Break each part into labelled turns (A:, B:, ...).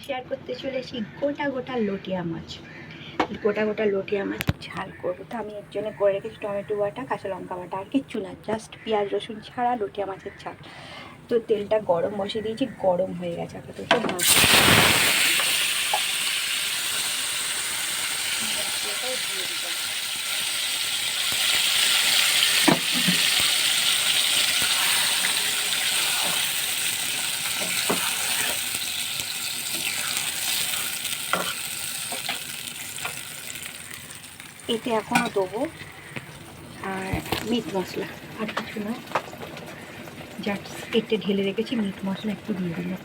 A: Share করতে চলেছি গোটা গোটা লটিয়া মাছ। গোটা গোটা লটিয়া মাছ ঝাল করব। তো আমি এর জন্য করে রেখেছি টমেটো বাটা, কাঁচা লঙ্কা বাটা আর কিচ্ছু না জাস্ট পেঁয়াজ, রসুন ছাড়া লটিয়া মাছের ঝাল। তো তেলটা গরম বসিয়ে দিয়েছি, গরম হয়ে গেছে আপাতত। মাছ দিয়ে দিলাম। এতে এখনও দেবো। আর মিট মশলা, আর কিছু না। জাস্ট এতে ঢেলে রেখেছি, মিট মশলা একটু দিয়ে দিলাম।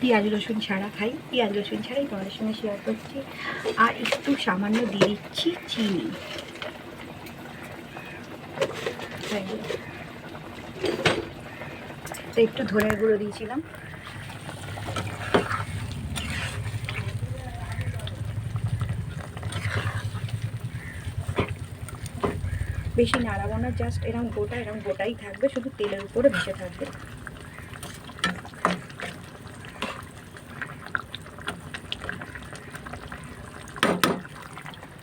A: পেঁয়াজ, রসুন ছাড়া খাই। পেঁয়াজ, রসুন ছাড়াই তোমাদের সঙ্গে শেয়ার করছি। আর একটু সামান্য দিয়ে দিচ্ছি চিনি। তো একটু ধনের গুঁড়ো দিয়েছিলাম। বেশি নাড়াবো না জাস্ট এরকম গোটা এরকম গোটাই থাকবে, শুধু তেলের উপরে ভেসে থাকবে।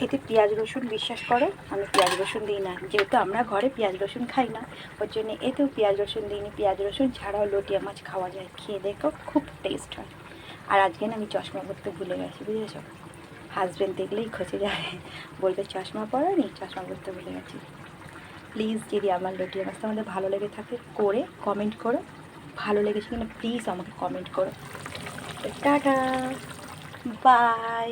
A: এতে পেঁয়াজ রসুন বিশ্বাস করো, আমি পেঁয়াজ রসুন দিই না। যেহেতু আমরা ঘরে পেঁয়াজ রসুন খাই না, ওর জন্য এতেও পেঁয়াজ রসুন দিইনি। পেঁয়াজ রসুন ছাড়াও লটিয়া মাছ খাওয়া যায়, খেয়ে দেখো, খুব টেস্ট হয়। আর আজকে না আমি চশমা পরতে ভুলে গেছি, বুঝেছ? হাজব্যান্ড দেখলেই খসে যায়। বলবে, চশমা পরানি চশমা পরতে ভুলে গেছি। প্লিজ যদি আমার লটিয়া মাছটা আমাদের ভালো লেগে থাকে। করে কমেন্ট করো। ভালো লেগেছে কিনা প্লিজ আমাকে কমেন্ট করো। টাটা। বাই